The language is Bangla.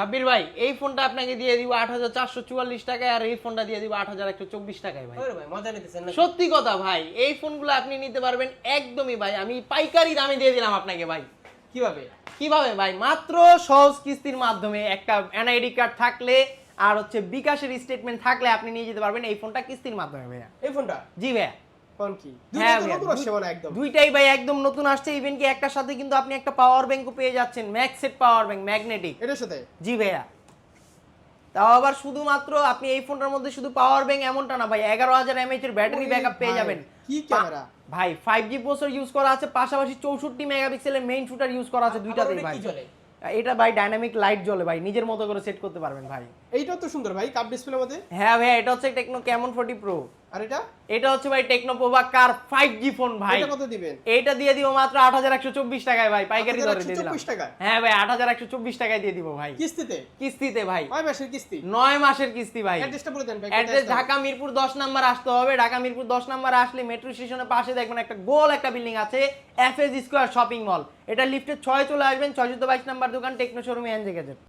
সাব্বির ভাই এই ফোনটা আপনাকে দিয়ে দিব আট হাজার চারশো চুয়াল্লিশ টাকায় আর এই ফোনটা দিয়ে দিব আট হাজার একশো চব্বিশ টাকায় ভাই। মজা নিতেছেন সত্যি কথা ভাই এই ফোনগুলো আপনি নিতে পারবেন একদমই ভাই আমি পাইকারি দামে দিয়ে দিলাম আপনাকে ভাই। কীভাবে? কীভাবে ভাই? মাত্র সহজ কিস্তির মাধ্যমে একটা এনআইডি কার্ড থাকলে আর হচ্ছে বিকাশের স্টেটমেন্ট থাকলে আপনি নিয়ে যেতে পারবেন এই ফোনটা কিস্তির মাধ্যমে ভাইয়া। এই ফোনটা? জি ভাইয়া। কোন কি? হ্যাঁ একদম। দুইটাই ভাই একদম নতুন আসছে ইভেন কি একটার সাথে কিন্তু আপনি একটা পাওয়ার ব্যাংকও পেয়ে যাচ্ছেন ম্যাক্সেট পাওয়ার ব্যাংক ম্যাগনেটিক এটার সাথে? জি ভাইয়া। তাও আবার শুধুমাত্র আপনি এই ফোনটার মধ্যে শুধু পাওয়ার ব্যাংক এমনটা না ভাই এগারো হাজার এমএইচ এর ব্যাটারি ব্যাকআপ পেয়ে যাবেন। কি ক্যামেরা? ভাই ফাইভ জি প্রসেসর ইউজ করা আছে পাশাপাশি চৌষট্টি মেগাপিক্সেলের মেইন শুটার ইউজ করা আছে দুইটাতেই ভাই। এটা ভাই ডাইনামিক লাইট জ্বলে ভাই নিজের মতো করে সেট করতে পারবেন ভাই। এইটাও তো সুন্দর ভাই কাপ ডিসপ্লের মধ্যে? হ্যাঁ ভাই এটা হচ্ছে টেকনো ক্যামন ফোর্টি প্রো আর এটা? এটা হচ্ছে ভাই Tecno Pova curve five phone ভাই। এটা কত দিবেন? এইটা দিয়ে দিব মাত্র আট হাজার একশো চব্বিশ টাকায় ভাই পাইকারি দরে দিয়ে দিলাম। 824 টাকায়? হ্যাঁ ভাই আট হাজার একশো চব্বিশ টাকায় দিয়ে দিব ভাই। কিস্তিতে? কিস্তিতে ভাই। কয় মাসের কিস্তি? মাসের কিস্তি ভাই। অ্যাড্রেসটা বলে দেন ভাই অ্যাড্রেস ঢাকা মিরপুর দশ নাম্বার আসতে হবে। ঢাকা মিরপুর দশ নাম্বার আসলে মেট্রো স্টেশনের পাশে দেখবেন একটা গোল একটা বিল্ডিং আছে F S square shopping mall এটা লিফটের ছয় চলে আসবেন ছয়শো বাইশ নাম্বার দোকান টেকনো শোরুমে এনজে